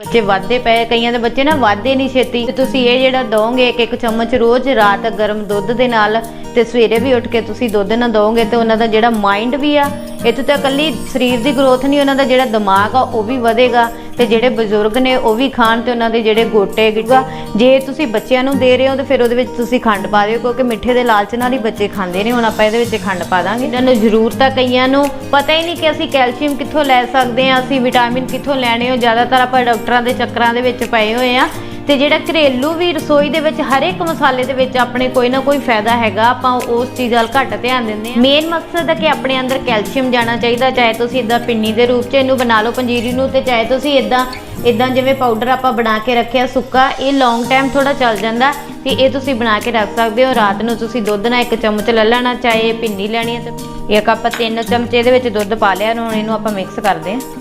ਬੱਚੇ ਵਾਧੇ ਪਏ ਕਈਆਂ ਦੇ ਬੱਚੇ ਨਾ ਵਾਧੇ ਨਹੀਂ ਛੇਤੀ। ਤੇ ਤੁਸੀਂ ਇਹ ਜਿਹੜਾ ਦੋਗੇ ਇੱਕ ਇੱਕ ਚਮਚ ਰੋਜ਼ ਰਾਤ ਗਰਮ ਦੁੱਧ ਦੇ ਨਾਲ, ਤੇ ਸਵੇਰੇ ਵੀ ਉੱਠ ਕੇ ਤੁਸੀਂ ਦੁੱਧ ਨਾਲ ਦੋਗੇ ਤੇ ਉਹਨਾਂ ਦਾ ਜਿਹੜਾ ਮਾਈਂਡ ਵੀ ਆ, ਇੱਥੇ ਤਾਂ ਇਕੱਲੀ ਸਰੀਰ ਦੀ ਗਰੋਥ ਨਹੀਂ ਉਹਨਾਂ ਦਾ ਜਿਹੜਾ ਦਿਮਾਗ ਆ, ਉਹ ਵੀ ਵਧੇਗਾ। ਤੇ ਜਿਹੜੇ ਬਜ਼ੁਰਗ ਨੇ ਉਹ ਵੀ ਖਾਣ ਤੇ ਉਹਨਾਂ ਦੇ ਜਿਹੜੇ ਗੋਟੇ ਗਿੱਟਾ ਜੇ ਤੁਸੀਂ ਬੱਚਿਆਂ ਨੂੰ ਦੇ ਰਹੇ ਹੋ ਤਾਂ ਫਿਰ ਉਹਦੇ ਵਿੱਚ ਤੁਸੀਂ ਖੰਡ ਪਾ ਦਿਓ, ਕਿਉਂਕਿ ਮਿੱਠੇ ਦੇ ਲਾਲਚ ਨਾਲ ਹੀ ਬੱਚੇ ਖਾਂਦੇ ਨੇ, ਹੁਣ ਆਪਾਂ ਇਹਦੇ ਵਿੱਚ ਖੰਡ ਪਾ ਦਾਂਗੇ। ਇਹਨਾਂ ਨੂੰ ਜ਼ਰੂਰਤ ਆ ਕਈਆਂ ਨੂੰ ਪਤਾ ਹੀ ਨਹੀਂ ਕਿ ਅਸੀਂ ਕੈਲਸ਼ੀਅਮ ਕਿੱਥੋਂ ਲੈ ਸਕਦੇ ਹਾਂ, ਅਸੀਂ ਵਿਟਾਮਿਨ ਕਿੱਥੋਂ ਲੈਣੇ ਹੋ, ਜ਼ਿਆਦਾਤਰ ਆਪਾਂ ਡਾਕਟਰਾਂ ਦੇ ਚੱਕਰਾਂ ਦੇ ਵਿੱਚ ਪਏ ਹੋਏ ਆ ਤੇ ਜਿਹੜਾ ਘਰੇਲੂ ਵੀ ਰਸੋਈ ਦੇ ਵਿੱਚ ਹਰ ਇੱਕ ਮਸਾਲੇ ਦੇ ਵਿੱਚ ਆਪਣੇ ਕੋਈ ਨਾ ਕੋਈ ਫਾਇਦਾ ਹੈਗਾ, ਆਪਾਂ ਉਸ ਚੀਜ਼ ਵੱਲ ਘੱਟ ਧਿਆਨ ਦਿੰਦੇ ਆ ਮੇਨ ਮਕਸਦ ਹੈ ਕਿ ਆਪਣੇ ਅੰਦਰ ਕੈਲਸ਼ੀਅਮ ਜਾਣਾ ਚਾਹੀਦਾ, ਚਾਹੇ ਤੁਸੀਂ ਇਦਾਂ ਪਿੰਨੀ ਦੇ ਰੂਪ 'ਚ ਇਹਨੂੰ ਬਣਾ ਲਓ ਪੰਜੀਰੀ ਨੂੰ ਤੇ ਚਾਹੇ ਤੁਸੀਂ ਇਦਾਂ ਇਦਾਂ ਜਿਵੇਂ ਪਾਊਡਰ ਆਪਾਂ ਬਣਾ ਕੇ ਰੱਖਿਆ ਸੁੱਕਾ, ਇਹ ਲੌਂਗ ਟਾਈਮ ਥੋੜਾ ਚੱਲ ਜਾਂਦਾ ਤੇ ਇਹ ਤੁਸੀਂ ਬਣਾ ਕੇ ਰੱਖ ਸਕਦੇ ਹੋ। ਰਾਤ ਨੂੰ ਤੁਸੀਂ ਦੁੱਧ ਨਾਲ ਇੱਕ ਚਮਚ ਲੈ ਲੈਣਾ, ਚਾਹੇ ਪਿੰਨੀ ਲੈਣੀ ਹੈ ਤੇ ਇੱਕ ਆਪਾਂ ਤਿੰਨ ਚਮਚੇ ਇਹਦੇ ਵਿੱਚ ਦੁੱਧ ਪਾ ਲਿਆ, ਹੁਣ ਇਹਨੂੰ ਆਪਾਂ ਮਿਕਸ ਕਰਦੇ ਹਾਂ।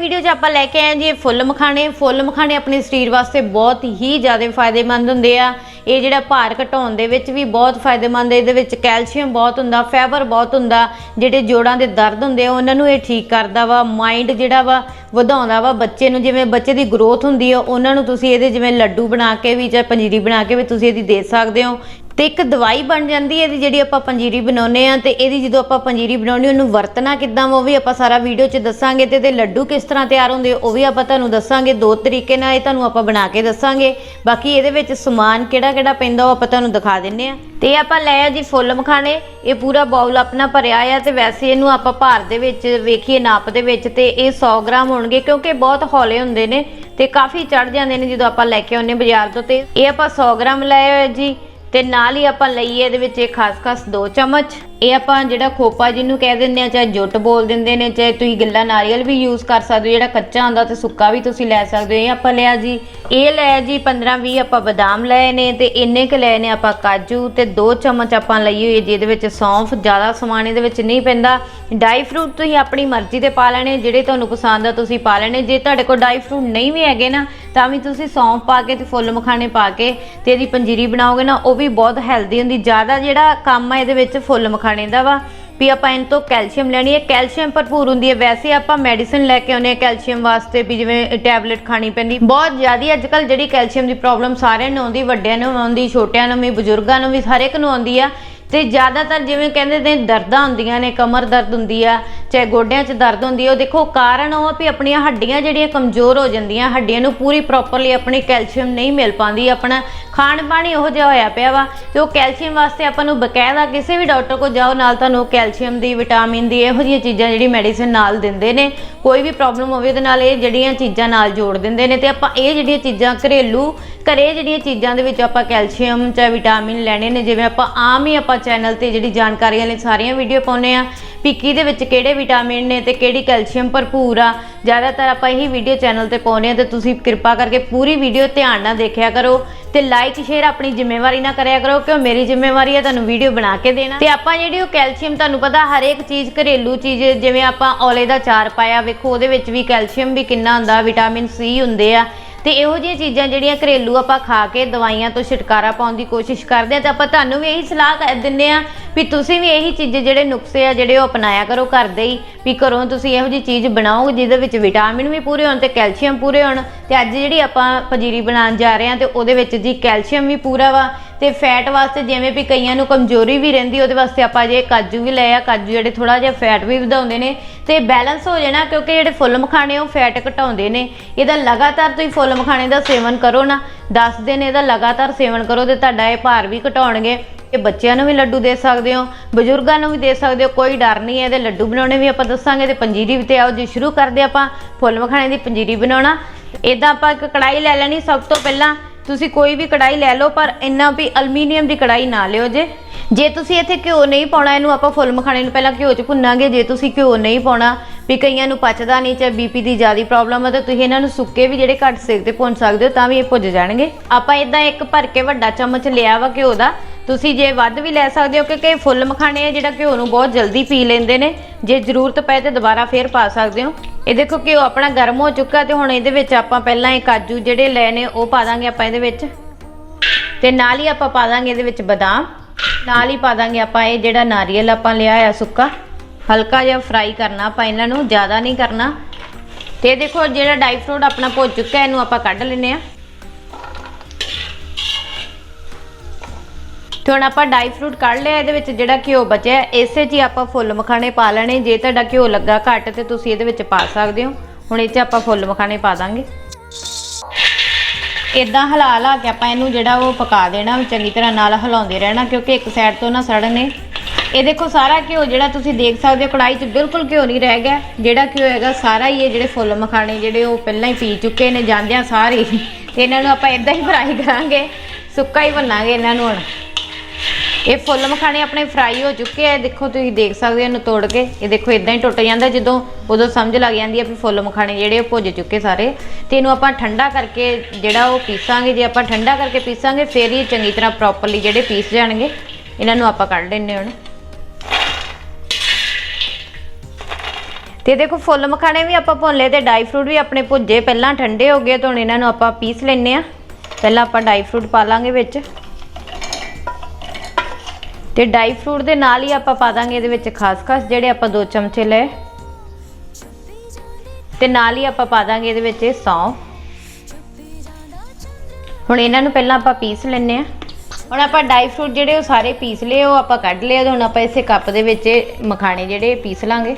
ਵੀਡੀਓ 'ਚ ਆਪਾਂ ਲੈ ਕੇ ਆਏ ਜੀ, ਇਹ ਫੁੱਲ ਮਖਾਣੇ। ਫੁੱਲ ਮਖਾਣੇ ਆਪਣੇ ਸਰੀਰ ਵਾਸਤੇ ਬਹੁਤ ਹੀ ਜ਼ਿਆਦਾ ਫਾਇਦੇਮੰਦ ਹੁੰਦੇ ਆ। ਇਹ ਜਿਹੜਾ ਭਾਰ ਘਟਾਉਣ ਦੇ ਵਿੱਚ ਵੀ ਬਹੁਤ ਫਾਇਦੇਮੰਦ ਹੈ ਇਹਦੇ ਵਿੱਚ ਕੈਲਸ਼ੀਅਮ ਬਹੁਤ ਹੁੰਦਾ ਫਾਈਬਰ ਬਹੁਤ ਹੁੰਦਾ, ਜਿਹੜੇ ਜੋੜਾਂ ਦੇ ਦਰਦ ਹੁੰਦੇ ਆ, ਉਹਨਾਂ ਨੂੰ ਇਹ ਠੀਕ ਕਰਦਾ ਵਾ ਮਾਈਂਡ ਜਿਹੜਾ ਵਾ ਵਧਾਉਂਦਾ ਵਾ। ਬੱਚੇ ਨੂੰ ਜਿਵੇਂ ਬੱਚੇ ਦੀ ਗਰੋਥ ਹੁੰਦੀ ਆ, ਉਹਨਾਂ ਨੂੰ ਤੁਸੀਂ ਇਹਦੇ ਜਿਵੇਂ ਲੱਡੂ ਬਣਾ ਕੇ ਵੀ ਜਾਂ ਪੰਜੀਰੀ ਬਣਾ ਕੇ ਵੀ ਤੁਸੀਂ ਇਹਦੀ ਦੇ ਸਕਦੇ ਹੋ। ਤੇ ਇੱਕ ਦਵਾਈ ਬਣ ਜਾਂਦੀ ਹੈ, ਇਹਦੀ ਜਿਹੜੀ ਆਪਾਂ ਪੰਜੀਰੀ ਬਣਾਉਨੇ ਆ ਤੇ ਇਹਦੀ ਜਦੋਂ ਆਪਾਂ ਪੰਜੀਰੀ ਬਣਾਉਣੀ ਉਹਨੂੰ ਵਰਤਣਾ ਕਿੱਦਾਂ ਵਾ, ਉਹ ਵੀ ਆਪਾਂ ਸਾਰਾ ਵੀਡੀਓ 'ਚ ਦੱਸਾਂਗੇ ਤੇ ਇਹਦੇ ਲੱਡੂ ਕਿਸ ਤਰ੍ਹਾਂ ਤਿਆਰ ਹੁੰਦੇ ਉਹ ਵੀ ਆਪਾਂ ਤੁਹਾਨੂੰ ਦੱਸਾਂਗੇ, ਦੋ ਤਰੀਕੇ ਨਾਲ ਇਹ ਤੁਹਾਨੂੰ ਆਪਾਂ ਬਣਾ ਕੇ ਦੱਸਾਂਗੇ। ਬਾਕੀ ਇਹਦੇ ਵਿੱਚ ਸਮਾਨ ਕਿਹੜਾ ਕਿਹੜਾ ਪੈਂਦਾ ਉਹ ਆਪਾਂ ਤੁਹਾਨੂੰ ਦਿਖਾ ਦਿੰਨੇ ਆ ਤੇ ਆਪਾਂ ਲੈ ਆ ਜੀ ਫੁੱਲ ਮਖਾਣੇ, ਇਹ ਪੂਰਾ ਬਾਉਲ ਆਪਣਾ ਭਰਿਆ ਆ ਤੇ ਵੈਸੇ ਇਹਨੂੰ ਆਪਾਂ ਭਾਰ ਦੇ ਵਿੱਚ ਵੇਖੀਏ, ਨਾਪ ਦੇ ਵਿੱਚ ਤੇ ਇਹ 100 ਗ੍ਰਾਮ ਹੋਣਗੇ ਕਿਉਂਕਿ ਬਹੁਤ ਹੌਲੇ ਹੁੰਦੇ ਨੇ ਤੇ ਕਾਫੀ ਚੜ ਜਾਂਦੇ ਨੇ ਜਦੋਂ ਆਪਾਂ ਲੈ ਕੇ ਆਉਂਦੇ ਬਾਜ਼ਾਰ ਤੋਂ ਤੇ ਇਹ ਆਪਾਂ 100 ਗ੍ਰਾਮ ਲਏ ਹੋਏ ਜੀ। ਤੇ ਨਾਲ ਹੀ ਆਪਾਂ ਲਈਏ ਇਹਦੇ ਵਿੱਚ ਇਹ ਖਸਖਸ 2 ਚਮਚ। ਇਹ ਆਪਾਂ ਜਿਹੜਾ ਖੋਪਾ ਜਿਹਨੂੰ ਕਹਿ ਦਿੰਦੇ ਆ, ਚਾਹੇ ਜੁੱਟ ਬੋਲ ਦਿੰਦੇ ਨੇ, ਚਾਹੇ ਤੁਸੀਂ ਗਿੱਲਾ ਨਾਰੀਅਲ ਵੀ ਯੂਜ਼ ਕਰ ਸਕਦੇ ਹੋ, ਜਿਹੜਾ ਕੱਚਾ ਹੁੰਦਾ ਤੇ ਸੁੱਕਾ ਵੀ ਤੁਸੀਂ ਲੈ ਸਕਦੇ ਹੋ। ਇਹ ਆਪਾਂ ਲਿਆ ਜੀ। ਇਹ ਲਿਆ ਜੀ 15 20 ਆਪਾਂ ਬਦਾਮ ਲਏ ਨੇ ਤੇ ਇੰਨੇ ਕ ਲਏ ਨੇ ਆਪਾਂ ਕਾਜੂ ਤੇ 2 ਚਮਚ ਆਪਾਂ ਲਈ ਹੋਈ ਜਿਹਦੇ ਵਿੱਚ ਸੌਂਫ ਜ਼ਿਆਦਾ ਸਮਾਨ ਇਹਦੇ ਵਿੱਚ ਨਹੀਂ ਪੈਂਦਾ। ਡਾਈ ਫਰੂਟ ਤੁਸੀਂ ਆਪਣੀ ਮਰਜ਼ੀ ਦੇ ਪਾ ਲੈਣੇ, ਜਿਹੜੇ ਤੁਹਾਨੂੰ ਪਸੰਦ ਆ ਤੁਸੀਂ ਪਾ ਲੈਣੇ। ਜੇ ਤੁਹਾਡੇ ਕੋਲ ਡਾਈ ਫਰੂਟ ਨਹੀਂ ਵੀ ਹੈਗੇ ਨਾ, ਤਾਂ ਵੀ ਤੁਸੀਂ ਸੌਂਫ ਪਾ ਕੇ ਤੇ ਫੁੱਲ ਮਖਾਣੇ ਪਾ ਕੇ ਤੇ ਇਹਦੀ ਪੰਜੀਰੀ ਬਣਾਓਗੇ ਨਾ, ਉਹ ਵੀ ਬਹੁਤ ਹੈਲਦੀ ਹੁੰਦੀ। ਜ਼ਿਆਦਾ ਜਿਹੜਾ ਕੰਮ ਆ, ਇਹਦੇ ਵਿੱਚ ਫੁੱਲ ਮਖਾਣੇ ਦਾ ਵਾ। ਵੀ ਆਪਾਂ ਇਹਨਾਂ ਤੋਂ ਕੈਲਸ਼ੀਅਮ ਲੈਣੀ ਹੈ। ਕੈਲਸ਼ੀਅਮ ਭਰਪੂਰ ਹੁੰਦੀ ਹੈ। ਵੈਸੇ ਆਪਾਂ ਮੈਡੀਸਿਨ ਲੈ ਕੇ ਆਉਂਦੇ ਹਾਂ ਕੈਲਸ਼ੀਅਮ ਵਾਸਤੇ, ਵੀ ਜਿਵੇਂ ਟੈਬਲੇਟ ਖਾਣੀ ਪੈਂਦੀ। ਬਹੁਤ ਜ਼ਿਆਦੀ ਅੱਜ ਕੱਲ ਜਿਹੜੀ ਕੈਲਸ਼ੀਅਮ ਦੀ ਪ੍ਰੋਬਲਮ ਸਾਰਿਆਂ ਨੂੰ ਆਉਂਦੀ, ਵੱਡਿਆਂ ਨੂੰ ਆਉਂਦੀ, ਛੋਟਿਆਂ ਨੂੰ ਵੀ, ਬਜ਼ੁਰਗਾਂ ਨੂੰ ਵੀ, ਹਰ ਇੱਕ ਨੂੰ ਆਉਂਦੀ ਆ। ਤੇ ਜ਼ਿਆਦਾਤਰ ਜਿਵੇਂ ਕਹਿੰਦੇ ਨੇ ਦਰਦਾਂ ਹੁੰਦੀਆਂ ਨੇ, ਕਮਰ ਦਰਦ ਹੁੰਦੀ ਆ, ਚਾਹੇ ਗੋਡਿਆਂ 'ਚ ਦਰਦ ਹੁੰਦੀ ਆ, ਉਹ ਦੇਖੋ ਕਾਰਨ ਉਹ ਆ ਵੀ ਆਪਣੀਆਂ ਹੱਡੀਆਂ ਜਿਹੜੀਆਂ ਕਮਜ਼ੋਰ ਹੋ ਜਾਂਦੀਆਂ, ਹੱਡੀਆਂ ਨੂੰ ਪੂਰੀ ਪ੍ਰੋਪਰਲੀ ਆਪਣੀ ਕੈਲਸ਼ੀਅਮ ਨਹੀਂ ਮਿਲ ਪਾਉਂਦੀ, ਆਪਣਾ ਖਾਣ ਪਾਣੀ ਉਹੋ ਜਿਹਾ ਹੋਇਆ ਪਿਆ ਵਾ ਤੇ ਉਹ ਕੈਲਸ਼ੀਅਮ ਵਾਸਤੇ ਆਪਾਂ ਨੂੰ ਬਕਾਇਦਾ ਕਿਸੇ ਵੀ ਡਾਕਟਰ ਕੋਲ ਜਾਓ, ਨਾਲ ਤੁਹਾਨੂੰ ਕੈਲਸ਼ੀਅਮ ਦੀ, ਵਿਟਾਮਿਨ ਦੀ ਇਹੋ ਜਿਹੀਆਂ ਚੀਜ਼ਾਂ ਜਿਹੜੀ ਮੈਡੀਸਿਨ ਨਾਲ ਦਿੰਦੇ ਨੇ, ਕੋਈ ਵੀ ਪ੍ਰੋਬਲਮ ਹੋਵੇ ਉਹਦੇ ਨਾਲ ਇਹ ਜਿਹੜੀਆਂ ਚੀਜ਼ਾਂ ਨਾਲ ਜੋੜ ਦਿੰਦੇ ਨੇ ਤੇ ਆਪਾਂ ਇਹ ਜਿਹੜੀਆਂ ਚੀਜ਼ਾਂ ਘਰੇਲੂ ਘਰੇ ਜਿਹੜੀਆਂ ਚੀਜ਼ਾਂ ਦੇ ਵਿੱਚ ਆਪਾਂ ਕੈਲਸ਼ੀਅਮ ਚਾਹੇ ਵਿਟਾਮਿਨ ਲੈਣੇ ਨੇ, ਜਿਵੇਂ ਆਪਾਂ ਆਮ ਹੀ ਆਪਾਂ ਚੈਨਲ ਤੇ ਜਿਹੜੀ ਜਾਣਕਾਰੀਆਂ ਲਈ ਸਾਰੀਆਂ ਵੀਡੀਓ ਪਾਉਨੇ ਆ ਵੀ ਦੇ ਵਿੱਚ ਕਿਹੜੇ ਵਿਟਾਮਿਨ ਨੇ ਤੇ ਕਿਹੜੀ ਕੈਲਸ਼ੀਅਮ ਭਰਪੂਰ ਆ। ਜ਼ਿਆਦਾਤਰ ਆਪਾਂ ਇਹੀ ਵੀਡੀਓ ਚੈਨਲ ਤੇ ਪਾਉਨੇ ਆ ਤੇ ਤੁਸੀਂ ਕਿਰਪਾ ਕਰਕੇ ਪੂਰੀ ਵੀਡੀਓ ਧਿਆਨ ਨਾਲ ਦੇਖਿਆ ਕਰੋ ਤੇ ਲਾਈਕ ਸ਼ੇਅਰ ਆਪਣੀ ਜ਼ਿੰਮੇਵਾਰੀ ਨਾਲ ਕਰਿਆ ਕਰੋ ਕਿਉਂ ਮੇਰੀ ਜ਼ਿੰਮੇਵਾਰੀ ਹੈ ਤੁਹਾਨੂੰ ਵੀਡੀਓ ਬਣਾ ਕੇ ਦੇਣਾ। ਤੇ ਆਪਾਂ ਜਿਹੜੀ ਉਹ ਕੈਲਸ਼ੀਅਮ ਤੁਹਾਨੂੰ ਪਤਾ ਹਰੇਕ ਚੀਜ਼ ਘਰੇਲੂ ਚੀਜ਼, ਜਿਵੇਂ ਆਪਾਂ ਔਲੇ ਦਾ ਚਾਰ ਪਾਇਆ, ਵੇਖੋ ਉਹਦੇ ਵਿੱਚ ਵੀ ਕੈਲਸ਼ੀਅਮ ਵੀ ਕਿੰਨਾ ਹੁੰਦਾ, ਵਿਟਾਮਿਨ ਸੀ ਹੁੰਦੇ ਆ। ਤੇ ਇਹੋ ਜਿਹੀਆਂ ਚੀਜ਼ਾਂ ਜਿਹੜੀਆਂ ਘਰੇਲੂ ਆਪਾਂ ਖਾ ਕੇ ਦਵਾਈਆਂ ਤੋਂ ਛੁਟਕਾਰਾ ਪਾਉਣ ਦੀ ਕੋਸ਼ਿਸ਼ ਕਰਦੇ ਆ ਤੇ ਆਪਾਂ ਤੁਹਾਨੂੰ ਵੀ ਇਹੀ ਸਲਾਹ ਕਰ ਦਿੰਨੇ ਆ ਵੀ ਤੁਸੀਂ ਵੀ ਇਹੀ ਚੀਜ਼ਾਂ ਜਿਹੜੇ ਨੁਕਸੇ ਆ ਜਿਹੜੇ ਉਹ ਅਪਣਾਇਆ ਕਰੋ ਘਰ ਦੇ ਹੀ, ਵੀ ਘਰੋਂ ਤੁਸੀਂ ਇਹੋ ਜਿਹੀ ਚੀਜ਼ ਬਣਾਓ ਜਿਹਦੇ ਵਿੱਚ ਵਿਟਾਮਿਨ ਵੀ ਪੂਰੇ ਹੋਣ ਤੇ ਕੈਲਸ਼ੀਅਮ ਪੂਰੇ ਹੋਣ, ਤੇ ਅੱਜ ਜਿਹੜੀ ਆਪਾਂ ਪੰਜੀਰੀ ਬਣਾਉਣ ਜਾ ਰਹੇ ਆ ਤੇ ਉਹਦੇ ਵਿੱਚ ਜੀ ਕੈਲਸ਼ੀਅਮ ਵੀ ਪੂਰਾ ਵਾ ਤੇ ਫੈਟ ਵਾਸਤੇ ਜਿਵੇਂ ਵੀ ਕਈਆਂ ਨੂੰ ਕਮਜ਼ੋਰੀ ਵੀ ਰਹਿੰਦੀ, ਉਹਦੇ ਵਾਸਤੇ ਆਪਾਂ ਜੇ ਕਾਜੂ ਵੀ ਲਏ ਆ, ਕਾਜੂ ਜਿਹੜੇ ਥੋੜਾ ਜਿਹਾ ਫੈਟ ਵੀ ਵਧਾਉਂਦੇ ਨੇ ਤੇ ਬੈਲੈਂਸ ਹੋ ਜਾਣਾ, ਕਿਉਂਕਿ ਜਿਹੜੇ ਫੁੱਲ ਮਖਾਣੇ ਉਹ ਫੈਟ ਘਟਾਉਂਦੇ ਨੇ। ਇਹਦਾ ਲਗਾਤਾਰ ਤੁਸੀਂ ਫੁੱਲ ਮਖਾਣੇ ਦਾ ਸੇਵਨ ਕਰੋ ਨਾ 10 ਦਿਨ ਇਹਦਾ ਲਗਾਤਾਰ ਸੇਵਨ ਕਰੋ ਤੇ ਤੁਹਾਡਾ ਇਹ ਭਾਰ ਵੀ ਘਟਾਉਣਗੇ। ਇਹ ਬੱਚਿਆਂ ਨੂੰ ਵੀ ਲੱਡੂ ਦੇ ਸਕਦੇ ਹੋ, ਬਜ਼ੁਰਗਾਂ ਨੂੰ ਵੀ ਦੇ ਸਕਦੇ ਹੋ, ਕੋਈ ਡਰ ਨਹੀਂ ਹੈ, ਇਹਦੇ ਲੱਡੂ ਬਣਾਉਣੇ ਵੀ ਆਪਾਂ ਦੱਸਾਂਗੇ ਤੇ ਪੰਜੀਰੀ ਵੀ ਤੇ ਆਓ ਜੀ, ਸ਼ੁਰੂ ਕਰਦੇ ਆਪਾਂ ਫੁੱਲ ਮਖਾਣੇ ਦੀ ਪੰਜੀਰੀ ਬਣਾਉਣਾ। ਇਦਾਂ ਆਪਾਂ ਇੱਕ ਕੜਾਈ ਲੈ ਲੈਣੀ, ਸਭ ਤੋਂ ਪਹਿਲਾਂ ਤੁਸੀਂ ਕੋਈ ਵੀ ਕੜਾਈ ਲੈ ਲਓ, ਪਰ ਇੰਨਾ ਵੀ ਅਲਮੀਨੀਅਮ ਦੀ ਕੜਾਈ ਨਾ ਲਿਓ ਜੇ। ਜੇ ਤੁਸੀਂ ਇੱਥੇ ਘਿਓ ਨਹੀਂ ਪਾਉਣਾ, ਇਹਨੂੰ ਆਪਾਂ ਫੁੱਲ ਮਖਾਣੇ ਨੂੰ ਪਹਿਲਾਂ ਘਿਓ 'ਚ ਭੁੰਨਾਂਗੇ। ਜੇ ਤੁਸੀਂ ਘਿਓ ਨਹੀਂ ਪਾਉਣਾ, ਵੀ ਕਈਆਂ ਨੂੰ ਪਚਦਾ ਨਹੀਂ ਚਾਹੇ ਬੀਪੀ ਦੀ ਜ਼ਿਆਦਾ ਪ੍ਰੋਬਲਮ ਹੈ ਤਾਂ ਤੁਸੀਂ ਇਹਨਾਂ ਨੂੰ ਸੁੱਕੇ ਵੀ ਜਿਹੜੇ ਘੱਟ ਸੇਕ ਤੇ ਭੁੰਨ ਸਕਦੇ ਹੋ, ਤਾਂ ਵੀ ਇਹ ਭੁੱਜ ਜਾਣਗੇ। ਆਪਾਂ ਇਦਾਂ ਇੱਕ ਭਰ ਕੇ ਵੱਡਾ ਚਮਚ ਲਿਆ ਵਾ ਘਿਓ ਦਾ। ਤੁਸੀਂ ਜੇ ਵੱਧ ਵੀ ਲੈ ਸਕਦੇ ਹੋ, ਕਿਉਂਕਿ ਫੁੱਲ ਮਖਾਣੇ ਆ, ਜਿਹੜਾ ਘਿਓ ਨੂੰ ਬਹੁਤ ਜਲਦੀ ਪੀ ਲੈਂਦੇ ਨੇ। ਜੇ ਜ਼ਰੂਰਤ ਪਏ ਤੇ ਦੁਬਾਰਾ ਫੇਰ ਪਾ ਸਕਦੇ ਹੋ। ਇਹ ਦੇਖੋ ਘਿਓ ਆਪਣਾ ਗਰਮ ਹੋ ਚੁੱਕਾ ਤੇ ਹੁਣ ਇਹਦੇ ਵਿੱਚ ਆਪਾਂ ਪਹਿਲਾਂ ਇਹ ਕਾਜੂ ਜਿਹੜੇ ਲਏ ਨੇ, ਉਹ ਪਾ ਦਾਂਗੇ ਆਪਾਂ ਇਹਦੇ ਵਿੱਚ। ਤੇ ਨਾਲ ਹੀ ਆਪਾਂ ਪਾ ਦਾਂਗੇ ਇਹਦੇ ਵਿੱਚ ਬਦਾਮ। ਨਾਲ ਹੀ ਪਾ ਦਾਂਗੇ ਆਪਾਂ ਇਹ ਜਿਹੜਾ ਨਾਰੀਅਲ ਆਪਾਂ ਲਿਆ ਆ ਸੁੱਕਾ। ਹਲਕਾ ਜਿਹਾ ਫਰਾਈ ਕਰਨਾ ਆਪਾਂ ਇਹਨਾਂ ਨੂੰ, ਜ਼ਿਆਦਾ ਨਹੀਂ ਕਰਨਾ। ਤੇ ਦੇਖੋ ਜਿਹੜਾ ਡਰਾਈ ਫਰੂਟ ਆਪਣਾ ਭੁੱਜ ਚੁੱਕਾ, ਇਹਨੂੰ ਆਪਾਂ ਕੱਢ ਲੈਨੇ ਆ ਤੇ ਹੁਣ ਆਪਾਂ ਡਰਾਈ ਫਰੂਟ ਕੱਢ ਲਿਆ, ਇਹਦੇ ਵਿੱਚ ਜਿਹੜਾ ਘਿਓ ਬਚਿਆ, ਇਸੇ 'ਚ ਹੀ ਆਪਾਂ ਫੁੱਲ ਮਖਾਣੇ ਪਾ ਲੈਣੇ। ਜੇ ਤੁਹਾਡਾ ਘਿਓ ਲੱਗਾ ਘੱਟ ਤੇ ਤੁਸੀਂ ਇਹਦੇ ਵਿੱਚ ਪਾ ਸਕਦੇ ਹੋ। ਹੁਣ ਇਹ 'ਚ ਆਪਾਂ ਫੁੱਲ ਮਖਾਣੇ ਪਾ ਦਾਂਗੇ। ਇਦਾਂ ਹਿਲਾ ਹਿਲਾ ਕੇ ਆਪਾਂ ਇਹਨੂੰ ਜਿਹੜਾ ਉਹ ਪਕਾ ਦੇਣਾ ਚੰਗੀ ਤਰ੍ਹਾਂ ਨਾਲ ਹਿਲਾਉਂਦੇ ਰਹਿਣਾ, ਕਿਉਂਕਿ ਇੱਕ ਸਾਈਡ ਤੋਂ ਨਾ ਸੜਨੇ ਇਹ ਦੇਖੋ, ਸਾਰਾ ਘਿਓ ਜਿਹੜਾ ਤੁਸੀਂ ਦੇਖ ਸਕਦੇ ਹੋ ਕੜਾਈ 'ਚ ਬਿਲਕੁਲ ਘਿਓ ਨਹੀਂ ਰਹਿ ਗਿਆ। ਜਿਹੜਾ ਘਿਓ ਹੈਗਾ, ਸਾਰਾ ਹੀ ਇਹ ਜਿਹੜੇ ਫੁੱਲ ਮਖਾਣੇ ਜਿਹੜੇ ਉਹ ਪਹਿਲਾਂ ਹੀ ਪੀ ਚੁੱਕੇ ਨੇ, ਜਾਂਦਿਆਂ ਸਾਰੇ ਤੇ ਇਹਨਾਂ ਨੂੰ ਆਪਾਂ ਇਦਾਂ ਹੀ ਫਰਾਈ ਕਰਾਂਗੇ। ਸੁੱਕਾ ਹੀ ਬਣਾਂਗੇ ਇਹਨਾਂ ਨੂੰ ਹੁਣ। ਇਹ ਫੁੱਲ ਮਖਾਣੇ ਆਪਣੇ ਫਰਾਈ ਹੋ ਚੁੱਕੇ ਆ। ਦੇਖੋ ਤੁਸੀਂ ਦੇਖ ਸਕਦੇ ਹੋ ਇਹਨੂੰ ਤੋੜ ਕੇ। ਇਹ ਦੇਖੋ ਇਦਾਂ ਹੀ ਟੁੱਟ ਜਾਂਦਾ, ਜਦੋਂ ਉਦੋਂ ਸਮਝ ਲੱਗ ਜਾਂਦੀ ਹੈ ਵੀ ਫੁੱਲ ਮਖਾਣੇ ਜਿਹੜੇ ਉਹ ਭੁੱਜ ਚੁੱਕੇ ਸਾਰੇ। ਤੇ ਇਹਨੂੰ ਆਪਾਂ ਠੰਡਾ ਕਰਕੇ ਜਿਹੜਾ ਉਹ ਪੀਸਾਂਗੇ, ਜੇ ਆਪਾਂ ਠੰਡਾ ਕਰਕੇ ਪੀਸਾਂਗੇ, ਫਿਰ ਹੀ ਇਹ ਚੰਗੀ ਤਰ੍ਹਾਂ ਪ੍ਰੋਪਰਲੀ ਜਿਹੜੇ ਪੀਸ ਜਾਣਗੇ, ਇਹਨਾਂ ਨੂੰ ਆਪਾਂ ਕੱਢ ਲੈਣੇ ਹੁਣ। ਤੇ ਦੇਖੋ ਫੁੱਲ ਮਖਾਣੇ ਵੀ ਆਪਾਂ ਭੁੰਨ ਲਏ ਤੇ ਡਰਾਈ ਫਰੂਟ ਵੀ ਆਪਣੇ ਭੁੱਜੇ। ਪਹਿਲਾਂ ਠੰਡੇ ਹੋ ਗਏ ਤਾਂ ਹੁਣ ਇਹਨਾਂ ਨੂੰ ਆਪਾਂ ਪੀਸ ਲੈਣੇ ਆ ਪਹਿਲਾਂ ਆਪਾਂ ਡਰਾਈ ਫਰੂਟ ਪਾ ਲਾਂਗੇ ਵਿੱਚ। ਤੇ ਡਰਾਈ ਫਰੂਟ ਦੇ ਨਾਲ ਹੀ ਆਪਾਂ ਪਾ ਦਾਂਗੇ ਇਹਦੇ ਵਿੱਚ ਖਸਖਸ ਜਿਹੜੇ ਆਪਾਂ ਦੋ ਚਮਚੇ ਲਏ। ਤੇ ਨਾਲ ਹੀ ਆਪਾਂ ਪਾ ਦਾਂਗੇ ਇਹਦੇ ਵਿੱਚ ਸੌਂਫ ਹੁਣ ਇਹਨਾਂ ਨੂੰ ਪਹਿਲਾਂ ਆਪਾਂ ਪੀਸ ਲੈਣੇ ਆ ਹੁਣ ਆਪਾਂ ਡਰਾਈ ਫਰੂਟ ਜਿਹੜੇ ਉਹ ਸਾਰੇ ਪੀਸ ਲਏ, ਉਹ ਆਪਾਂ ਕੱਢ ਲਏ, ਤੇ ਹੁਣ ਆਪਾਂ ਇਸੇ ਕੱਪ ਦੇ ਵਿੱਚ ਮਖਾਣੇ ਜਿਹੜੇ ਪੀਸ ਲਾਂਗੇ।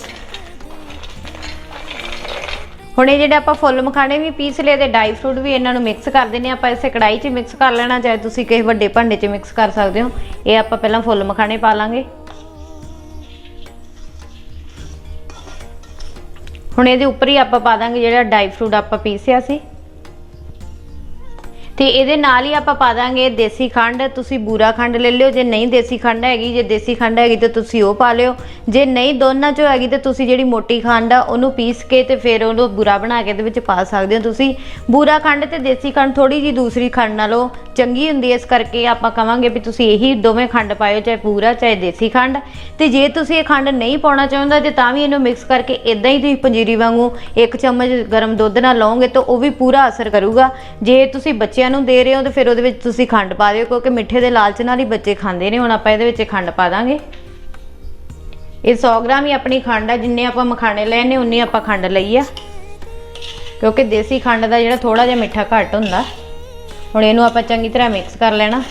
ਹੁਣ ਇਹ ਜਿਹੜੇ ਆਪਾਂ ਫੁੱਲ ਮਖਾਣੇ ਵੀ ਪੀਸ ਲਏ ਤੇ ਡਰਾਈ ਫਰੂਟ ਵੀ ਇਹਨਾਂ ਨੂੰ ਮਿਕਸ ਕਰ ਦਿੰਨੇ ਆਪਾਂ ਇਸੇ ਕੜਾਈ 'ਚ ਮਿਕਸ ਕਰ ਲੈਣਾ, ਚਾਹੇ ਤੁਸੀਂ ਕਿਸੇ ਵੱਡੇ ਭਾਂਡੇ 'ਚ ਮਿਕਸ ਕਰ ਸਕਦੇ ਹੋ। ਇਹ ਆਪਾਂ ਪਹਿਲਾਂ ਫੁੱਲ ਮਖਾਣੇ ਪਾ ਲਾਂਗੇ। ਹੁਣ ਇਹਦੇ ਉੱਪਰ ਹੀ ਆਪਾਂ ਪਾ ਦਾਂਗੇ ਜਿਹੜਾ ਡਾਈ ਫਰੂਟ ਆਪਾਂ ਪੀਸਿਆ ਸੀ। ਤੇ ਇਹਦੇ ਨਾਲ ਹੀ ਆਪਾਂ ਪਾ ਦਾਂਗੇ ਦੇਸੀ ਖੰਡ। ਤੁਸੀਂ ਬੂਰਾ ਖੰਡ ਲੈ ਲਿਓ। ਜੇ ਨਹੀਂ ਦੇਸੀ ਖੰਡ ਹੈਗੀ, ਜੇ ਦੇਸੀ ਖੰਡ ਹੈਗੀ ਤੇ ਤੁਸੀਂ ਉਹ ਪਾ ਲਿਓ। ਜੇ ਨਹੀਂ ਦੋਨਾਂ ਚੋਂ ਹੈਗੀ ਤੇ ਤੁਸੀਂ ਜਿਹੜੀ ਮੋਟੀ ਖੰਡ ਆ, ਉਹਨੂੰ ਪੀਸ ਕੇ ਤੇ ਫਿਰ ਉਹਨੂੰ ਬੂਰਾ ਬਣਾ ਕੇ ਇਹਦੇ ਵਿੱਚ ਪਾ ਸਕਦੇ ਹੋ ਤੁਸੀਂ। ਬੂਰਾ ਖੰਡ ਤੇ ਦੇਸੀ ਖੰਡ ਥੋੜੀ ਜੀ ਦੂਸਰੀ ਖੰਡ ਨਾਲੋਂ ਚੰਗੀ ਹੁੰਦੀ ਹੈ। ਇਸ ਕਰਕੇ ਆਪਾਂ ਕਵਾਂਗੇ ਵੀ ਤੁਸੀਂ ਇਹੀ ਦੋਵੇਂ ਖੰਡ ਪਾਇਓ, ਚਾਹੇ ਪੂਰਾ ਚਾਹੇ ਦੇਸੀ ਖੰਡ। ਤੇ ਜੇ ਤੁਸੀਂ ਇਹ ਖੰਡ ਨਹੀਂ ਪਾਉਣਾ ਚਾਹੁੰਦਾ ਤੇ ਤਾਂ ਵੀ ਇਹਨੂੰ ਮਿਕਸ ਕਰਕੇ ਇਦਾਂ ਹੀ ਤੁਸੀਂ ਪੰਜੀਰੀ ਵਾਂਗੂ ਇੱਕ ਚਮਚ ਗਰਮ ਦੁੱਧ ਨਾਲ ਲਓਗੇ ਤਾਂ ਉਹ ਵੀ ਪੂਰਾ ਅਸਰ ਕਰੂਗਾ। ਜੇ ਤੁਸੀਂ ਬੱਚਿਆਂ ਨੂੰ ਦੇ ਰਹੇ ਹੋ ਤੇ ਫਿਰ ਉਹਦੇ ਵਿੱਚ ਤੁਸੀਂ ਖੰਡ ਪਾ ਦਿਓ, ਕਿਉਂਕਿ ਮਿੱਠੇ ਦੇ ਲਾਲਚ ਨਾਲ ਹੀ ਬੱਚੇ ਖਾਂਦੇ ਨੇ, ਹੁਣ ਆਪਾਂ ਇਹਦੇ ਵਿੱਚ ਖੰਡ ਪਾ ਦਾਂਗੇ। ਇਹ 100 ਗ੍ਰਾਮ ਹੀ ਆਪਣੀ ਖੰਡ ਆ, ਜਿੰਨੇ ਆਪਾਂ ਮਖਾਣੇ ਲਏ ਨੇ, ਉਨੀ ਆਪਾਂ ਖੰਡ ਲਈ ਆ। ਕਿਉਂਕਿ ਦੇਸੀ ਖੰਡ ਦਾ ਜਿਹੜਾ ਥੋੜਾ ਜਿਹਾ ਮਿੱਠਾ ਘੱਟ ਹੁੰਦਾ, ਹੁਣ ਇਹਨੂੰ ਆਪਾਂ ਚੰਗੀ ਤਰ੍ਹਾਂ ਮਿਕਸ ਕਰ ਲੈਣਾ।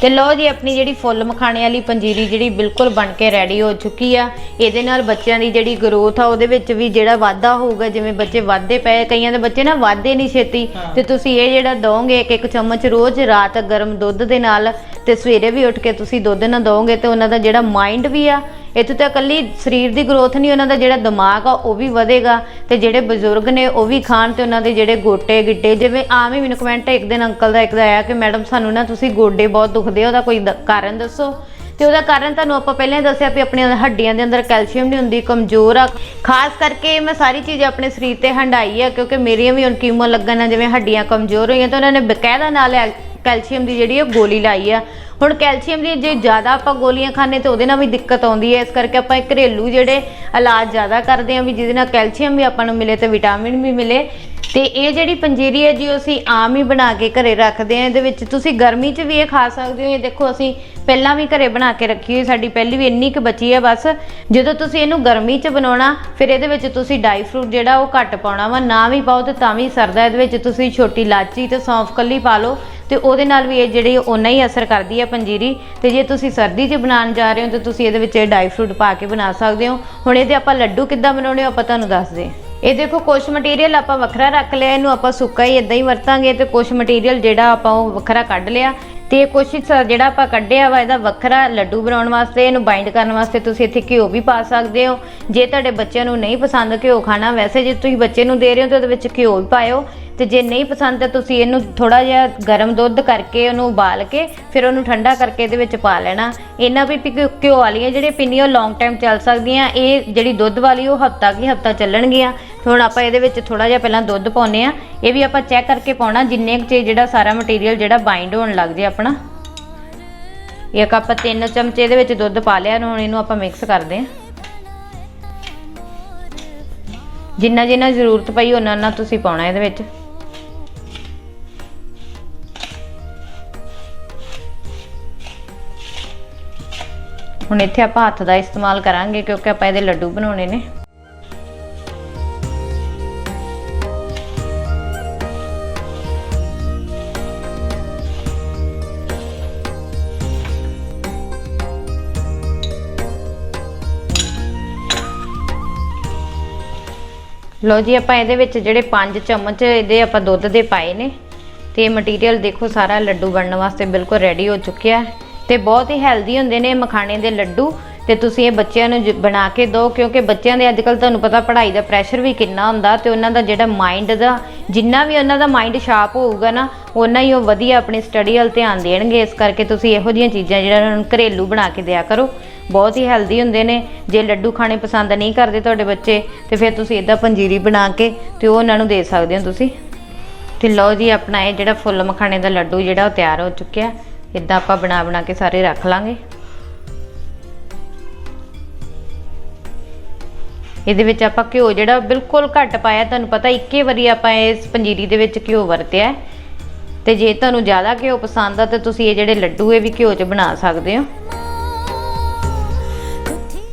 ਤੇ ਲਓ ਜੀ ਆਪਣੀ ਜਿਹੜੀ ਫੁੱਲ ਮਖਾਣੇ ਵਾਲੀ ਪੰਜੀਰੀ ਜਿਹੜੀ ਬਿਲਕੁਲ ਬਣ ਕੇ ਰੈਡੀ ਹੋ ਚੁੱਕੀ ਆ। ਇਹਦੇ ਨਾਲ ਬੱਚਿਆਂ ਦੀ ਜਿਹੜੀ ਗਰੋਥ ਆ ਉਹਦੇ ਵਿੱਚ ਵੀ ਜਿਹੜਾ ਵਾਧਾ ਹੋਊਗਾ ਜਿਵੇਂ ਬੱਚੇ ਵਾਧੇ ਪਏ ਕਈਆਂ ਦੇ ਬੱਚੇ ਨਾ ਵਾਧੇ ਨਹੀਂ ਛੇਤੀ। ਤੇ ਤੁਸੀਂ ਇਹ ਜਿਹੜਾ ਦੋਗੇ ਇੱਕ ਇੱਕ ਚਮਚ ਰੋਜ਼ ਰਾਤ ਗਰਮ ਦੁੱਧ ਦੇ ਨਾਲ ਤੇ ਸਵੇਰੇ ਵੀ ਉੱਠ ਕੇ ਤੁਸੀਂ ਦੁੱਧ ਨਾਲ ਦੋਗੇ ਤੇ ਉਹਨਾਂ ਦਾ ਜਿਹੜਾ ਮਾਈਂਡ ਵੀ ਆ ਇੱਥੇ ਤਾਂ ਇਕੱਲੀ ਸਰੀਰ ਦੀ ਗਰੋਥ ਨਹੀਂ, ਉਹਨਾਂ ਦਾ ਜਿਹੜਾ ਦਿਮਾਗ ਆ, ਉਹ ਵੀ ਵਧੇਗਾ ਤੇ ਜਿਹੜੇ ਬਜ਼ੁਰਗ ਨੇ, ਉਹ ਵੀ ਖਾਣ ਤੇ ਉਹਨਾਂ ਦੇ ਜਿਹੜੇ ਗੋਟੇ ਗਿੱਟੇ, ਜਿਵੇਂ ਆਮ ਹੀ ਮੈਨੂੰ ਕਮੈਂਟ ਇੱਕ ਦਿਨ ਅੰਕਲ ਦਾ ਇੱਕ ਦਾ ਆਇਆ ਕਿ ਮੈਡਮ ਸਾਨੂੰ ਨਾ ਤੁਸੀਂ ਗੋਡੇ ਬਹੁਤ ਦੁਖਦੇ ਉਹਦਾ ਕੋਈ ਦ- ਕਾਰਨ ਦੱਸੋ। ਤੇ ਉਹਦਾ ਕਾਰਨ ਤੁਹਾਨੂੰ ਆਪਾਂ ਪਹਿਲਾਂ ਹੀ ਦੱਸਿਆ ਵੀ ਆਪਣੀਆਂ ਹੱਡੀਆਂ ਦੇ ਅੰਦਰ ਕੈਲਸ਼ੀਅਮ ਨਹੀਂ ਹੁੰਦੀ, ਕਮਜ਼ੋਰ ਆ। ਖਾਸ ਕਰਕੇ ਮੈਂ ਸਾਰੀ ਚੀਜ਼ ਆਪਣੇ ਸਰੀਰ ਤੇ ਹੰਡਾਈ ਆ, ਕਿਉਂਕਿ ਮੇਰੀਆਂ ਵੀ ਹੁਣ ਕੀਮੋ ਲੱਗਣ ਨਾਲ ਜਿਵੇਂ ਹੱਡੀਆਂ ਕਮਜ਼ੋਰ ਹੋਈਆਂ, ਤਾਂ ਉਹਨਾਂ ਨੇ ਬਕਾਇਦਾ ਨਾਲ ਐ- ਕੈਲਸ਼ੀਅਮ ਦੀ ਜਿਹੜੀ ਉਹ ਗੋਲੀ ਲਾਈ ਆ। ਹੁਣ ਕੈਲਸ਼ੀਅਮ ਦੀ ਜੇ ਜ਼ਿਆਦਾ ਆਪਾਂ ਗੋਲੀਆਂ ਖਾਣੇ ਤੇ ਉਹਦੇ ਨਾਲ ਵੀ ਦਿੱਕਤ ਆਉਂਦੀ ਹੈ। ਇਸ ਕਰਕੇ ਆਪਾਂ ਘਰੇਲੂ ਜਿਹੜੇ ਇਲਾਜ ਜ਼ਿਆਦਾ ਕਰਦੇ ਹਾਂ ਵੀ ਜਿਹਦੇ ਨਾਲ ਕੈਲਸ਼ੀਅਮ ਵੀ ਆਪਾਂ ਨੂੰ ਮਿਲੇ ਤੇ ਵਿਟਾਮਿਨ ਵੀ ਮਿਲੇ। ਤੇ ਇਹ ਜਿਹੜੀ ਪੰਜੀਰੀ ਹੈ ਜੀ, ਉਹ ਅਸੀਂ ਆਮ ਹੀ ਬਣਾ ਕੇ ਘਰੇ ਰੱਖਦੇ ਹਾਂ। ਇਹਦੇ ਵਿੱਚ ਤੁਸੀਂ ਗਰਮੀ 'ਚ ਵੀ ਇਹ ਖਾ ਸਕਦੇ ਹੋ। ਇਹ ਦੇਖੋ, ਅਸੀਂ ਪਹਿਲਾਂ ਵੀ ਘਰੇ ਬਣਾ ਕੇ ਰੱਖੀ ਹੋਈ, ਸਾਡੀ ਪਹਿਲੀ ਵੀ ਇੰਨੀ ਕੁ ਬਚੀ ਹੈ ਬਸ। ਜਦੋਂ ਤੁਸੀਂ ਇਹਨੂੰ ਗਰਮੀ 'ਚ ਬਣਾਉਣਾ, ਫਿਰ ਇਹਦੇ ਵਿੱਚ ਤੁਸੀਂ ਡਾਈ ਫਰੂਟ ਜਿਹੜਾ ਉਹ ਘੱਟ ਪਾਉਣਾ ਵਾ। ਨਾ ਵੀ ਪਾਓ ਤੇ ਤਾਂ ਵੀ ਸਰਦਾ। ਇਹਦੇ ਵਿੱਚ ਤੁਸੀਂ ਛੋਟੀ ਇਲਾਚੀ ਤੇ ਸੌਂਫ, ਕੱਲੀ ਪਾ ਲਓ। ਤੇ ਉਹਦੇ ਨਾਲ ਵੀ ਇਹ ਜਿਹੜੀ ਓਨਾ ਹੀ ਅਸਰ ਕਰਦੀ ਹੈ ਪੰਜੀਰੀ। ਤੇ ਜੇ ਤੁਸੀਂ ਸਰਦੀ 'ਚ ਬਣਾਉਣ ਜਾ ਰਹੇ ਹੋ, ਤਾਂ ਤੁਸੀਂ ਇਹਦੇ ਵਿੱਚ ਡਰਾਈ ਫਰੂਟ ਪਾ ਕੇ ਬਣਾ ਸਕਦੇ ਹੋ। ਹੁਣ ਇਹਦੇ ਆਪਾਂ ਲੱਡੂ ਕਿੱਦਾਂ ਬਣਾਉਣੇ ਆ ਆਪਾਂ ਤੁਹਾਨੂੰ ਦੱਸਦੇ ਇਹ ਦੇਖੋ ਕੁਝ ਮਟੀਰੀਅਲ ਆਪਾਂ ਵੱਖਰਾ ਰੱਖ ਲਿਆ, ਇਹਨੂੰ ਆਪਾਂ ਸੁੱਕਾ ਹੀ ਇਦਾਂ ਹੀ ਵਰਤਾਂਗੇ ਤੇ ਕੁਝ ਮਟੀਰੀਅਲ ਜਿਹੜਾ ਆਪਾਂ ਉਹ ਵੱਖਰਾ ਕੱਢ ਲਿਆ। ਤੇ ਕੁਛ ਜਿਹੜਾ ਆਪਾਂ ਕੱਢਿਆ ਵਾ, ਇਹਦਾ ਵੱਖਰਾ ਲੱਡੂ ਬਣਾਉਣ ਵਾਸਤੇ, ਇਹਨੂੰ ਬਾਈਂਡ ਕਰਨ ਵਾਸਤੇ ਤੁਸੀਂ ਇੱਥੇ ਘਿਓ ਵੀ ਪਾ ਸਕਦੇ ਹੋ। ਜੇ ਤੁਹਾਡੇ ਬੱਚਿਆਂ ਨੂੰ ਨਹੀਂ ਪਸੰਦ ਘਿਓ ਖਾਣਾ, ਵੈਸੇ ਜੇ ਤੁਸੀਂ ਬੱਚੇ ਨੂੰ ਦੇ ਰਹੇ ਹੋ ਤਾਂ ਉਹਦੇ ਵਿੱਚ ਘਿਓ ਵੀ ਪਾਇਓ। ਤੇ ਜੇ ਨਹੀਂ ਪਸੰਦ ਤਾਂ ਤੁਸੀਂ ਇਹਨੂੰ ਥੋੜਾ ਜਿਹਾ ਗਰਮ ਦੁੱਧ ਕਰਕੇ ਉਹਨੂੰ ਉਬਾਲ ਕੇ ਫਿਰ ਉਹਨੂੰ ਠੰਡਾ ਕਰਕੇ ਇਹਦੇ ਵਿੱਚ ਪਾ ਲੈਣਾ। ਇਹਨਾਂ ਵੀ ਘਿਓ ਘਿਓ ਵਾਲੀਆਂ ਜਿਹੜੇ ਪਿੰਨੀਆਂ ਲੌਂਗ ਟਾਈਮ ਚੱਲ ਸਕਦੀਆਂ। ਇਹ ਜਿਹੜੀ ਦੁੱਧ ਵਾਲੀ ਉਹ ਹਫਤਾ ਕੀ ਹਫਤਾ ਚੱਲਣਗੀਆਂ। ਹੁਣ ਆਪਾਂ ਇਹਦੇ ਵਿੱਚ ਥੋੜਾ ਜਿਹਾ ਪਹਿਲਾਂ ਦੁੱਧ ਪਾਉਨੇ ਆ ਇਹ ਵੀ ਆਪਾਂ ਚੈੱਕ ਕਰਕੇ ਪਾਉਣਾ, ਜਿੰਨੇ ਕੁ 'ਚ ਜਿਹੜਾ ਸਾਰਾ ਮਟੀਰੀਅਲ ਜਿਹੜਾ ਬਾਈਂਡ ਹੋਣ ਲੱਗ ਜੇ ਆਪਣਾ। ਇੱਕ ਆਪਾਂ ਤਿੰਨ ਚਮਚੇ ਇਹਦੇ ਵਿੱਚ ਦੁੱਧ ਪਾ ਲਿਆ, ਹੁਣ ਇਹਨੂੰ ਆਪਾਂ ਮਿਕਸ ਕਰਦੇ ਆ ਜਿੰਨਾ ਜਿੰਨਾ ਜ਼ਰੂਰਤ ਪਈ ਉਹਨਾਂ ਉਹਨਾਂ ਤੁਸੀਂ ਪਾਉਣਾ ਇਹਦੇ ਵਿੱਚ। ਹੁਣ ਇੱਥੇ ਆਪਾਂ ਹੱਥ ਦਾ ਇਸਤੇਮਾਲ ਕਰਾਂਗੇ, ਕਿਉਂਕਿ ਆਪਾਂ ਇਹਦੇ ਲੱਡੂ ਬਣਾਉਣੇ ਨੇ। ਲਓ ਜੀ, ਆਪਾਂ ਇਹਦੇ ਵਿੱਚ ਜਿਹੜੇ 5 ਚਮਚ ਇਹਦੇ ਆਪਾਂ ਦੁੱਧ ਦੇ ਪਾਏ ਨੇ ਤੇ ਮਟੀਰੀਅਲ ਦੇਖੋ, ਸਾਰਾ ਲੱਡੂ ਬਣਨ ਵਾਸਤੇ ਬਿਲਕੁਲ ਰੈਡੀ ਹੋ ਚੁੱਕਿਆ ਹੈ ਤੇ ਬਹੁਤ ਹੀ ਹੈਲਦੀ ਹੁੰਦੇ ਨੇ ਮਖਾਣੇ ਦੇ ਲੱਡੂ ਤੇ ਤੁਸੀਂ ਇਹ ਬੱਚਿਆਂ ਨੂੰ ਜ- ਬਣਾ ਕੇ ਦਿਓ ਕਿਉਂਕਿ ਬੱਚਿਆਂ ਦੇ ਅੱਜਕੱਲ ਤੁਹਾਨੂੰ ਪਤਾ ਪੜ੍ਹਾਈ ਦਾ ਪ੍ਰੈਸ਼ਰ ਵੀ ਕਿੰਨਾ ਹੁੰਦਾ ਤੇ ਉਹਨਾਂ ਦਾ ਜਿਹੜਾ ਮਾਈਂਡ ਦਾ, ਜਿੰਨਾ ਵੀ ਉਹਨਾਂ ਦਾ ਮਾਈਂਡ ਸ਼ਾਰਪ ਹੋਊਗਾ ਨਾ ਉਹਨਾਂ ਹੀ ਉਹ ਵਧੀਆ ਆਪਣੀ ਸਟੱਡੀ ਵੱਲ ਧਿਆਨ ਦੇਣਗੇ। ਇਸ ਕਰਕੇ ਤੁਸੀਂ ਇਹੋ ਜਿਹੀਆਂ ਚੀਜ਼ਾਂ ਜਿਹੜਾ ਉਹਨਾਂ ਨੂੰ ਘਰੇਲੂ ਬਣਾ ਕੇ ਦਿਆ ਕਰੋ। ਬਹੁਤ ਹੀ ਹੈਲਦੀ ਹੁੰਦੇ ਨੇ। ਜੇ ਲੱਡੂ ਖਾਣੇ ਪਸੰਦ ਨਹੀਂ ਕਰਦੇ ਤੁਹਾਡੇ ਬੱਚੇ, ਤੇ ਫਿਰ ਤੁਸੀਂ ਇਦਾਂ ਪੰਜੀਰੀ ਬਣਾ ਕੇ ਤੇ ਉਹ ਉਹਨਾਂ ਨੂੰ ਦੇ ਸਕਦੇ ਹੋ ਤੁਸੀਂ। ਤੇ ਲਓ ਜੀ, ਆਪਣਾ ਇਹ ਜਿਹੜਾ ਫੁੱਲ ਮਖਾਣੇ ਦਾ ਲੱਡੂ ਜਿਹੜਾ ਉਹ ਤਿਆਰ ਹੋ ਚੁੱਕਿਆ। ਇਦਾਂ ਆਪਾਂ ਬਣਾ ਬਣਾ ਕੇ ਸਾਰੇ ਰੱਖ ਲਾਂਗੇ। ਇਹਦੇ ਵਿੱਚ ਆਪਾਂ ਘਿਓ ਜਿਹੜਾ ਬਿਲਕੁਲ ਘੱਟ ਪਾਇਆ। ਤੁਹਾਨੂੰ ਪਤਾ ਇੱਕੇ ਵਾਰੀ ਆਪਾਂ ਇਸ ਪੰਜੀਰੀ ਦੇ ਵਿੱਚ ਘਿਓ ਵਰਤਿਆ। ਹੈ। ਤੇ ਜੇ ਤੁਹਾਨੂੰ ਜ਼ਿਆਦਾ ਘਿਓ ਪਸੰਦ ਆ, ਤਾਂ ਤੁਸੀਂ ਇਹ ਜਿਹੜੇ ਲੱਡੂ ਇਹ ਵੀ ਘਿਓ 'ਚ ਬਣਾ ਸਕਦੇ ਹੋ।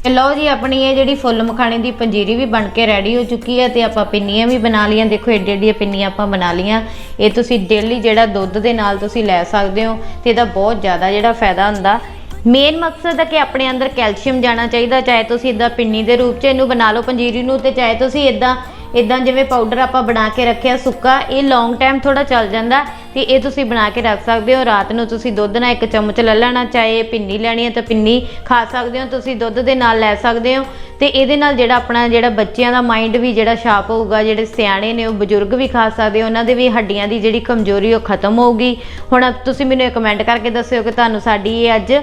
ਤੇ ਲਓ ਜੀ, ਆਪਣੀ ਇਹ ਜਿਹੜੀ ਫੁੱਲ ਮਖਾਣੇ ਦੀ ਪੰਜੀਰੀ ਵੀ ਬਣ ਕੇ ਰੈਡੀ ਹੋ ਚੁੱਕੀ ਹੈ ਤੇ ਆਪਾਂ ਪਿੰਨੀਆਂ ਵੀ ਬਣਾ ਲਈਆਂ। ਦੇਖੋ, ਏਡੀ ਏਡੀਆਂ ਪਿੰਨੀਆਂ ਆਪਾਂ ਬਣਾ ਲਈਆਂ। ਇਹ ਤੁਸੀਂ ਡੇਲੀ ਜਿਹੜਾ ਦੁੱਧ ਦੇ ਨਾਲ ਤੁਸੀਂ ਲੈ ਸਕਦੇ ਹੋ ਤੇ ਇਹਦਾ ਬਹੁਤ ਜ਼ਿਆਦਾ ਜਿਹੜਾ ਫਾਇਦਾ ਹੁੰਦਾ। ਮੇਨ ਮਕਸਦ ਹੈ ਕਿ ਆਪਣੇ ਅੰਦਰ ਕੈਲਸ਼ੀਅਮ ਜਾਣਾ ਚਾਹੀਦਾ, ਚਾਹੇ ਤੁਸੀਂ ਇਦਾਂ ਪਿੰਨੀ ਦੇ ਰੂਪ 'ਚ ਇਹਨੂੰ ਬਣਾ ਲਓ ਪੰਜੀਰੀ ਨੂੰ ਤੇ ਚਾਹੇ ਤੁਸੀਂ ਇਦਾਂ ਇਦਾਂ ਜਿਵੇਂ ਪਾਊਡਰ ਆਪਾਂ ਬਣਾ ਕੇ ਰੱਖਿਆ ਸੁੱਕਾ, ਇਹ ਲੌਂਗ ਟਾਈਮ ਥੋੜਾ ਚੱਲ ਜਾਂਦਾ। ਤੇ ਇਹ ਤੁਸੀਂ ਬਣਾ ਕੇ ਰੱਖ ਸਕਦੇ ਹੋ। ਰਾਤ ਨੂੰ ਤੁਸੀਂ ਦੁੱਧ ਨਾਲ ਇੱਕ ਚਮਚ ਲੈ ਲੈਣਾ, ਚਾਹੇ ਪਿੰਨੀ ਲੈਣੀ ਹੈ ਤਾਂ ਪਿੰਨੀ ਖਾ ਸਕਦੇ ਹੋ। ਤੁਸੀਂ ਦੁੱਧ ਦੇ ਨਾਲ ਲੈ ਸਕਦੇ ਹੋ ਤੇ ਇਹਦੇ ਨਾਲ ਜਿਹੜਾ ਆਪਣਾ ਜਿਹੜਾ ਬੱਚਿਆਂ ਦਾ ਮਾਈਂਡ ਵੀ ਜਿਹੜਾ ਸ਼ਾਰਪ ਹੋਊਗਾ, ਜਿਹੜੇ ਸਿਆਣੇ ਨੇ ਉਹ ਬਜ਼ੁਰਗ ਵੀ ਖਾ ਸਕਦੇ ਹੋ। ਉਹਨਾਂ ਦੇ ਵੀ ਹੱਡੀਆਂ ਦੀ ਜਿਹੜੀ ਕਮਜ਼ੋਰੀ ਉਹ ਖਤਮ ਹੋਊਗੀ। ਹੁਣ ਤੁਸੀਂ ਮੈਨੂੰ ਇਹ ਕਮੈਂਟ ਕਰਕੇ ਦੱਸਿਓ ਕਿ ਤੁਹਾਨੂੰ ਸਾਡੀ ਇਹ ਅੱਜ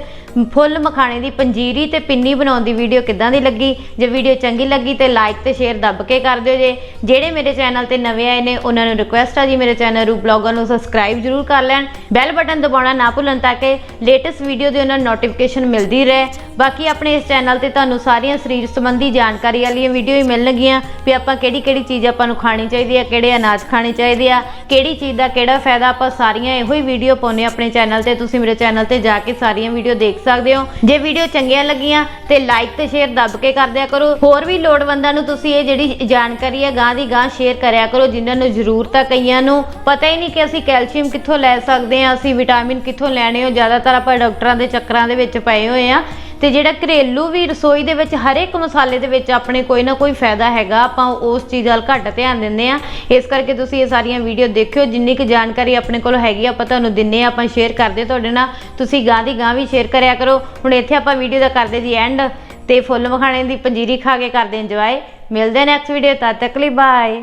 ਫੁੱਲ ਮਖਾਣੇ ਦੀ ਪੰਜੀਰੀ ਤੇ ਪਿੰਨੀ ਬਣਾਉਣ ਦੀ ਵੀਡੀਓ ਕਿੱਦਾਂ ਦੀ ਲੱਗੀ? ਜੇ ਵੀਡੀਓ ਚੰਗੀ ਲੱਗੀ ਤੇ ਲਾਈਕ ਤੇ ਸ਼ੇਅਰ ਦੱਬ ਕੇ ਕਰ ਦਿਓ ਜੇ। ਜਿਹੜੇ ਮੇਰੇ ਚੈਨਲ ਤੇ ਨਵੇਂ ਆਏ ਨੇ, ਉਹਨਾਂ ਨੂੰ ਰਿਕੁਐਸਟ ਆ ਜੀ ਮੇਰੇ ਚੈਨਲ ਰੂ ਬਲੌਗਰ ਨੂੰ। ਸਬਸਕ੍ਰਾਈਬ ਜਰੂਰ ਕਰ ਲੈਣ ਬੈਲ ਬਟਨ ਦਬਾਉਣਾ ਨਾ ਭੁੱਲਣ ਤਾਂ ਕਿ ਲੇਟੈਸਟ ਵੀਡੀਓ ਦੀ ਉਹਨਾਂ ਨੂੰ ਨੋਟੀਫਿਕੇਸ਼ਨ ਮਿਲਦੀ ਰਹੇ। ਬਾਕੀ ਆਪਣੇ ਇਸ ਚੈਨਲ ਤੇ ਤੁਹਾਨੂੰ ਸਾਰੀਆਂ ਸਰੀਰ ਸੰਬੰਧੀ ਜਾਣਕਾਰੀ ਵਾਲੀਆਂ ਵੀਡੀਓ ਹੀ ਮਿਲਣਗੀਆਂ ਵੀ ਆਪਾਂ ਕਿਹੜੀ ਕਿਹੜੀ ਚੀਜ਼ ਆਪਾਂ ਨੂੰ ਖਾਣੀ ਚਾਹੀਦੀ ਹੈ ਕਿਹੜੇ ਅਨਾਜ ਖਾਣੇ ਚਾਹੀਦੇ ਆ, ਕਿਹੜੀ ਚੀਜ਼ ਦਾ ਕਿਹੜਾ ਫਾਇਦਾ ਆਪਾਂ ਸਾਰੀਆਂ ਇਹੋ ਹੀ ਵੀਡੀਓ ਪਾਉਨੇ ਆਪਣੇ ਚੈਨਲ ਤੇ। ਤੁਸੀਂ ਮੇਰੇ ਚੈਨਲ ਤੇ ਜਾ ਕੇ ਸਾਰੀਆਂ ਵੀਡੀਓ ਦੇਖ ਸਕਦੇ ਹੋ। ਜੇ ਵੀਡੀਓ ਚੰਗੀਆਂ ਲੱਗੀਆਂ ਤੇ ਲਾਈਕ ਤੇ ਸ਼ੇਅਰ ਦੱਬ ਕੇ ਕਰ ਦਿਆ ਕਰੋ। ਹੋਰ ਵੀ ਲੋੜਵੰਦਾਂ ਨੂੰ ਤੁਸੀਂ ਇਹ ਜਿਹੜੀ ਜਾਣਕਾਰੀ ਹੈ ਗਾਂ ਦੀ ਗਾਂ ਸ਼ੇਅਰ ਕਰਿਆ ਕਰੋ, ਜਿਨ੍ਹਾਂ ਨੂੰ ਜ਼ਰੂਰਤ ਆ ਕਈਆਂ ਨੂੰ। ਪਤਾ ਹੀ ਨਹੀਂ ਕਿ ਅਸੀਂ ਕੈਲਸ਼ੀਅਮ ਕਿੱਥੋਂ ਲੈ ਸਕਦੇ ਆ? ਅਸੀਂ ਵਿਟਾਮਿਨ ਕਿੱਥੋਂ ਲੈਣੇ ਹੋ ਜ਼ਿਆਦਾਤਰ ਆਪਾਂ ਡਾਕਟਰਾਂ ਦੇ ਚੱਕਰਾਂ ਦੇ ਵਿੱਚ ਪਏ ਹੋਏ ਆ। ਤੇ ਜਿਹੜਾ ਘਰੇਲੂ ਵੀ ਰਸੋਈ ਦੇ ਵਿੱਚ ਹਰ ਇੱਕ ਮਸਾਲੇ ਦੇ ਵਿੱਚ ਆਪਣੇ ਕੋਈ ਨਾ ਕੋਈ ਫਾਇਦਾ ਹੈਗਾ, ਆਪਾਂ ਉਸ ਚੀਜ਼ ਵੱਲ ਘੱਟ ਧਿਆਨ ਦਿੰਦੇ ਆ। ਇਸ ਕਰਕੇ ਤੁਸੀਂ ਇਹ ਸਾਰੀਆਂ ਵੀਡੀਓ ਦੇਖਿਓ, ਜਿੰਨੀ ਕੁ ਜਾਣਕਾਰੀ ਆਪਣੇ ਕੋਲ ਹੈਗੀ, ਆਪਾਂ ਤੁਹਾਨੂੰ ਦਿੰਨੇ ਆ, ਆਪਾਂ ਸ਼ੇਅਰ ਕਰਦੇ ਤੁਹਾਡੇ ਨਾਲ। ਤੁਸੀਂ ਗਾਂ ਦੀ ਗਾਂ ਵੀ ਸ਼ੇਅਰ ਕਰਿਆ ਕਰੋ। ਹੁਣ ਇੱਥੇ ਆਪਾਂ ਵੀਡੀਓ ਦਾ ਕਰਦੇ ਜੀ ਐਂਡ ਤੇ ਫੁੱਲ ਮਖਾਣੇ ਦੀ ਪੰਜੀਰੀ ਖਾ ਕੇ ਕਰਦੇ ਇੰਜੋਏ ਮਿਲਦੇ ਨੈਕਸਟ ਵੀਡੀਓ ਤਦ ਤੱਕ ਲਈ ਬਾਏ